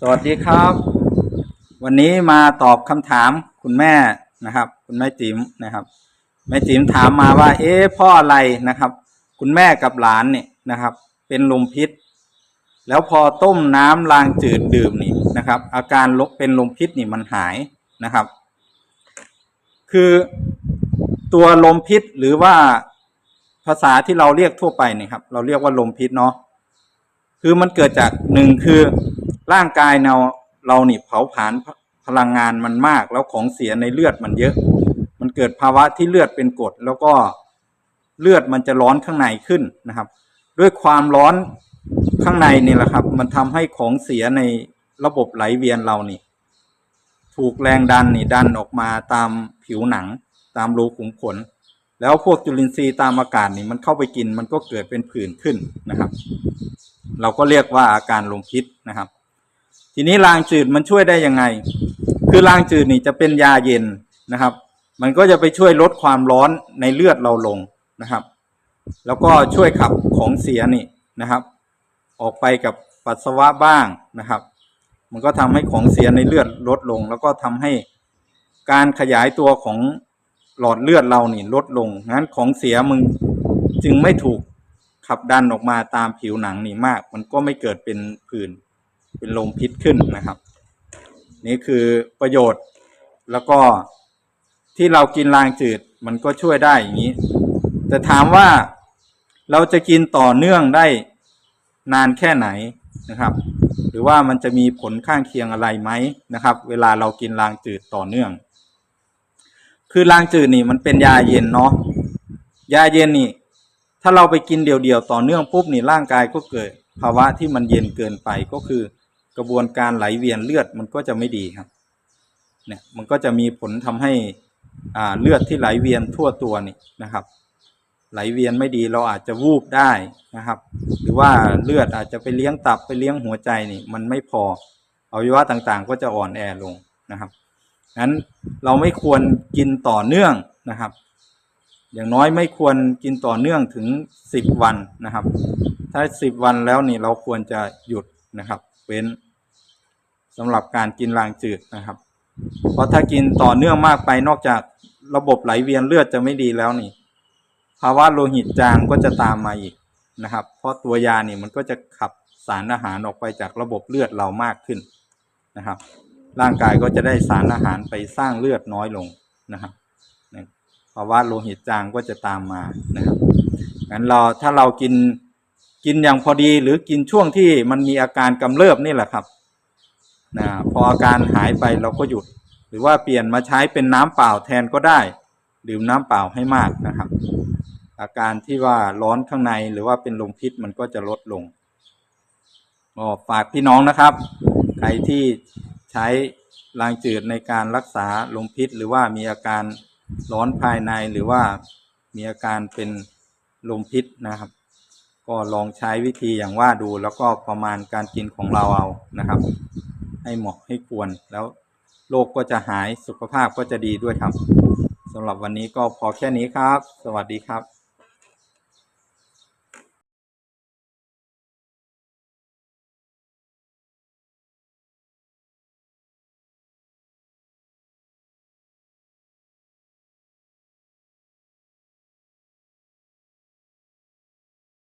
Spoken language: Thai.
สวัสดีครับ วันนี้มาตอบคำถามคุณแม่นะครับ คุณแม่จิ๋มนะครับแม่จิ๋มถามมาว่า เอ๊ะพ่ออะไรนะครับ คุณแม่กับหลานเนี่ยนะครับ เป็นลมพิษ แล้วพอต้มน้ำลางจืดดื่มนี่นะครับ อาการลบเป็นลมพิษนี่มันหายนะครับ คือตัวลมพิษหรือว่าภาษาที่เราเรียกทั่วไปเนี่ยครับ เราเรียกว่าลมพิษเนาะคือมันเกิดจากหนึ่งคือ ร่างกายเราเรานี่เผาผลาญพลังงานมันมาก แล้วของเสียในเลือดมันเยอะ มันเกิดภาวะที่เลือดเป็นกรดแล้วก็เลือดมันจะร้อนข้างในขึ้นนะครับ ด้วยความร้อนข้างในนี่แหละครับ มันทำให้ของเสียในระบบไหลเวียนเรานี่ ถูกแรงดันนี่ดันออกมาตามผิวหนัง ตามรูขุมขน แล้วพวกจุลินทรีย์ตามอากาศนี่มันเข้าไปกินมันก็เกิดเป็นผื่นขึ้นนะครับ เราก็เรียกว่าอาการลมพิษนะครับ ทีนี้รางจืดมันช่วยได้ยังไง คือรางจืดนี่จะเป็นยาเย็นนะครับ มันก็จะไปช่วยลดความร้อนในเลือดเราลงนะครับ แล้วก็ช่วยขับของเสียนี่นะครับ ออกไปกับปัสสาวะบ้างนะครับ มันก็ทำให้ของเสียในเลือดลดลง แล้วก็ทำให้การขยายตัวของหลอดเลือดเรานี่ลดลง งั้นของเสียมึงจึงไม่ถูกขับดันออกมาตามผิวหนังนี่มาก มันก็ไม่เกิดเป็นผื่น เป็นลมพิษขึ้นนะครับ นี่คือประโยชน์แล้วก็ที่เรากินลางจืดมันก็ช่วยได้อย่างนี้ แต่ถามว่าเราจะกินต่อเนื่องได้นานแค่ไหนนะครับ หรือว่ามันจะมีผลข้างเคียงอะไรไหมนะครับ เวลาเรากินลางจืดต่อเนื่อง คือลางจืดนี่มันเป็นยาเย็นเนาะยาเย็นนี่ ถ้าเราไปกินเดี่ยวๆต่อเนื่องปุ๊บนี่ร่างกายก็เกิด ภาวะที่มันเย็นเกินไปก็คือ กระบวนการไหลเวียนเลือดมันก็จะไม่ดีครับเนี่ยมันก็จะมีผลทำให้อ่าเลือดที่ไหลเวียนทั่วตัวนี่นะครับ ไหลเวียนไม่ดีเราอาจจะวูบได้นะครับ หรือว่าเลือดอาจจะไปเลี้ยงตับไปเลี้ยงหัวใจนี่มันไม่พออวัยวะต่างๆ ก็จะอ่อนแอลงนะครับงั้นเราไม่ควรกินต่อเนื่องนะครับ อย่างน้อยไม่ควรกินต่อเนื่องถึงสิบวันนะครับ ถ้าสิบวันแล้วนี่เราควรจะหยุดนะครับ เว้นสำหรับการกินรางจืดนะครับ เพราะถ้ากินต่อเนื่องมากไปนอกจากระบบไหลเวียนเลือดจะไม่ดีแล้วนี่ ภาวะโลหิตจางก็จะตามมาอีกนะครับ เพราะตัวยานี่มันก็จะขับสารอาหารออกไปจากระบบเลือดเรามากขึ้นนะครับ ร่างกายก็จะได้สารอาหารไปสร้างเลือดน้อยลงนะครับภาวะโลหิตจางก็จะตามมานะครับงั้นเราถ้าเรากิน กินอย่างพอดีหรือกินช่วงที่มันมีอาการกำเริบนี่แหละครับนะพออาการหายไปเราก็หยุด หรือว่าเปลี่ยนมาใช้เป็นน้ำเปล่าแทนก็ได้ ดื่มน้ำเปล่าให้มากนะครับ อาการที่ว่าร้อนข้างในหรือว่าเป็นลมพิษมันก็จะลดลงก็ฝากพี่น้องนะครับ ใครที่ใช้ลางจืดในการรักษาลมพิษ หรือว่ามีอาการร้อนภายในหรือว่ามีอาการเป็นลมพิษนะครับ ก็ลองใช้วิธีอย่างว่าดู แล้วก็ประมาณการกินของเราเอานะครับ ให้เหมาะให้ควรแล้วโรคก็จะหายสุขภาพก็จะดีด้วยครับสำหรับวันนี้ก็พอแค่นี้ครับ สวัสดีครับ